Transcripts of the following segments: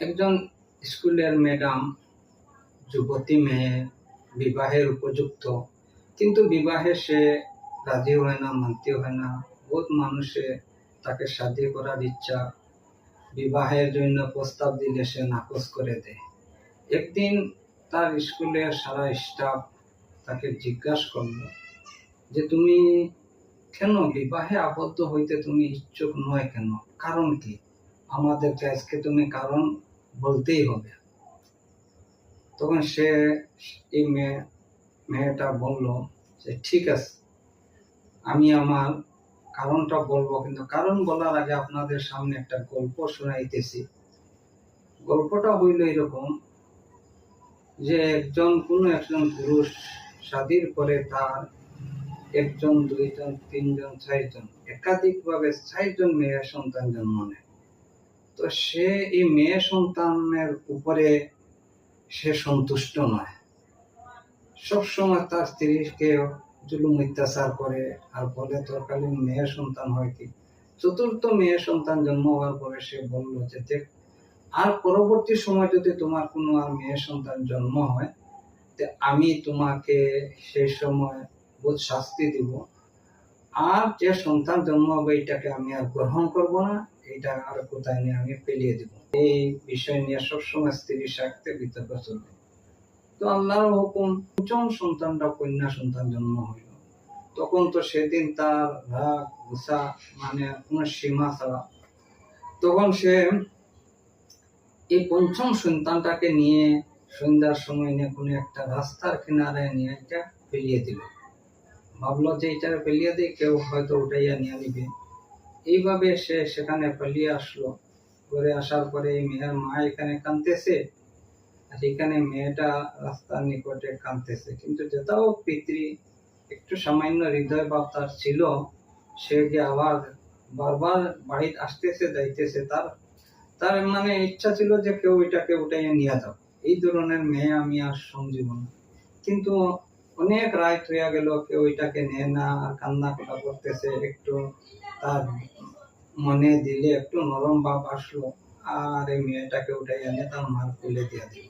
একজন স্কুলের ম্যাডাম যুবতী মেয়ে, বিবাহের উপযুক্ত। কিন্তু বিবাহে সে রাজি হয় না, মানতে হয় না। বহুত মানুষে তাকে শাদি করার ইচ্ছা। বিবাহের জন্য প্রস্তাব দিলে সে নাকচ করে দেয়। একদিন তার স্কুলের সারা স্টাফ তাকে জিজ্ঞাসা করল যে, তুমি কেন বিবাহে আবদ্ধ হইতে তুমি ইচ্ছুক নয় কেন? কারণ কি? আমাদেরকে আজকে তুমি কারণ বলতেই হবে। তখন সে, এই মেয়ে, মেয়েটা বলল যে, ঠিক আছে, আমি আমার কারণটা বলব, কিন্তু কারণ বলার আগে আপনাদের সামনে একটা গল্প শোনাইতেছি। গল্পটা হইল এরকম যে, একজন, কোনো একজন পুরুষ স্বাধীর পরে তার একজন, দুইজন, তিনজন, চারজন, একাধিকভাবে চারজন মেয়ের সন্তান জন্ম নেয় তো সে এই মেয়ে সন্তানের উপরে সে সন্তুষ্ট নয়। সবসময় তার স্ত্রীকে জুলুম, অত্যাচার করে, আর বলে তরকালীন মেয়ের সন্তান হয় কি? চতুর্থ মেয়ে সন্তান জন্ম হওয়ার পরে সে বলল যে, দেখ, আর পরবর্তী সময় যদি তোমার কোনো আর মেয়ে সন্তান জন্ম হয়, তে আমি তোমাকে সেই সময় বহুত শাস্তি দিব। আর যে সন্তান জন্ম হবে, এটাকে আমি আর গ্রহণ করব না। এটা আর কোথায় নিয়ে আমি পেলিয়ে দিব। এই বিষয় নিয়ে সবসময় স্ত্রীর সাথে বিতর্ক চলবে। তো আল্লাহর হুকুম পঞ্চম সন্তানটা কন্যা সন্তান জন্ম হইল। তখন তো সেদিন তার রাগ, গুসা মানে কোনো সীমা ছাড়া। তখন সে এই পঞ্চম সন্তানটাকে নিয়ে সন্ধ্যার সময় নিয়ে কোনো একটা রাস্তার কিনারে নিয়ে এটা ফেলিয়ে দিল। ভাবলো যে এটা ফেলিয়ে দিয়ে কেউ হয়তো উঠাইয়া নিয়ে নিবে। এইভাবে সে সেখানে পালিয়ে আসলো। ঘরে আসার পরে এই মেয়ের মা এখানে কাঁদতেছে আর এখানে মেয়েটা রাস্তার নিকটে কাঁদতেছে। কিন্তু যেটাও পিতৃ একটু সামান্য হৃদয় ভাব তার ছিল, সে যে আবার বারবার বাড়িতে আসতেছে, যাইতেছে, তার তার মানে ইচ্ছা ছিল যে কেউ এটাকে উঠাইয়া নিয়ে যাও এই ধরনের মেয়ে আমি আর সঞ্জীব না। কিন্তু অনেক রায় হইয়া গেল, কেউ এটাকে নেয় না, আর কান্না কটা করতেছে, একটু তার মনে দিলে একটু নরম ভাব আসলো, আর এই মেয়েটাকে উঠাই এনে তার মার তুলে দিয়ে দিল।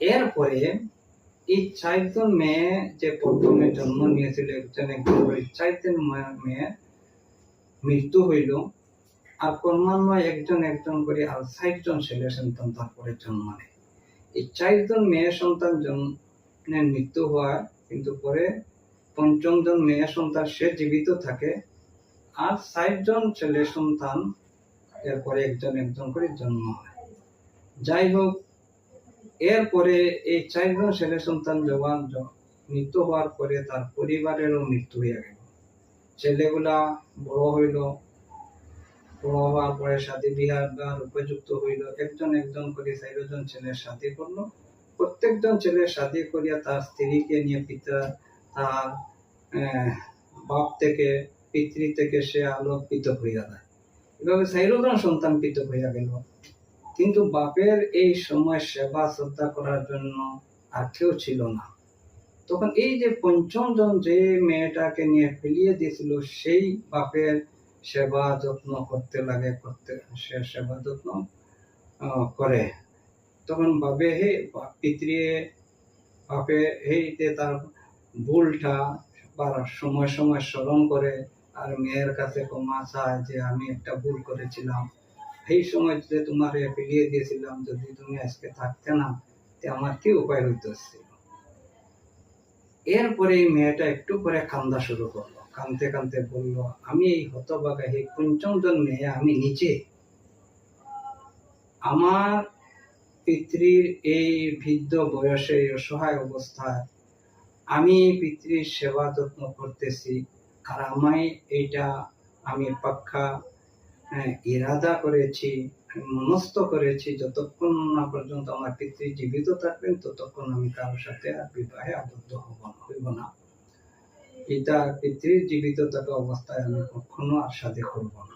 এরপরে এই মেয়ে যে প্রথমে জন্ম নিয়েছিল, একজন একজন মেয়ে, মৃত্যু হইল। আর ক্রমান্বয়ে একজন একজন করে আর ষাটজন ছেলে সন্তান তারপরে জন্ম নেয়। এই চারজন মেয়ে সন্তান জন্মের মৃত্যু হয়, কিন্তু পরে পঞ্চম জন মেয়ে সন্তান, সে জীবিত থাকে। আর জন ছেলে সন্তান, এরপরে একজন একজন করে জন্ম হয়। যাই হোক, এরপরে এই চারজন ছেলে সন্তান জবান মৃত্যু হওয়ার পরে তার পরিবারেরও মৃত্যু হয়ে গেল। ছেলেগুলা বড় হইল, বড় হওয়ার পরে শাদী বিহার উপযুক্ত হইল। একজন একজন করে চারজন ছেলের শাদী করল। প্রত্যেকজন ছেলের শাদী করিয়া তার স্ত্রীকে নিয়ে পিতা তার বাপ থেকে পিতৃ থেকে সে আলোকিত হইয়া যায়। এভাবে চাইরজন সন্তান পৃথক হইয়া গেল। কিন্তু বাপের এই সময় সেবা শ্রদ্ধা করার জন্য আর কেউ ছিল না। তখন এই যে পঞ্চম জন যে মেয়েটাকে নিয়ে ফেলিয়ে দিয়েছিল, সেই বাপের সেবা যত্ন করতে লাগে, করতে সে সেবা যত্ন করে। তখন বাবে হে, পিতৃ বাপে যে তার ভুলটা বা সময় সময় স্মরণ করে আর মেয়ের কাছে ক্ষমা চায় যে আমি একটা ভুল করেছিলাম। এই সময় যে তোমার ফিরিয়ে দিয়েছিলাম, যদি তুমি আজকে থাকতে না, তে আমার কি উপায় হইতেছিল এরপরে এই মেয়েটা একটু করে কান্দা শুরু করল। কানতে কানতে বলল, আমি এই হতবাগা এই পঞ্চম জন মেয়ে, আমি নিজে। আমার পিতৃর এই বৃদ্ধ বয়সে অসহায় অবস্থায় আমি পিতৃর সেবা যত্ন করতেছি। আর আমায় এটা আমি পাক্কা আহ, ইরাদা করেছি মনস্থ করেছি যতক্ষণ না পর্যন্ত আমার পিতৃ জীবিত থাকবেন ততক্ষণ আমি কারোর সাথে আর বিবাহে আবদ্ধ হব হইব না। পিতা পিতৃ জীবিত থাকা অবস্থায় আমি কখনো আর সাথে করব না।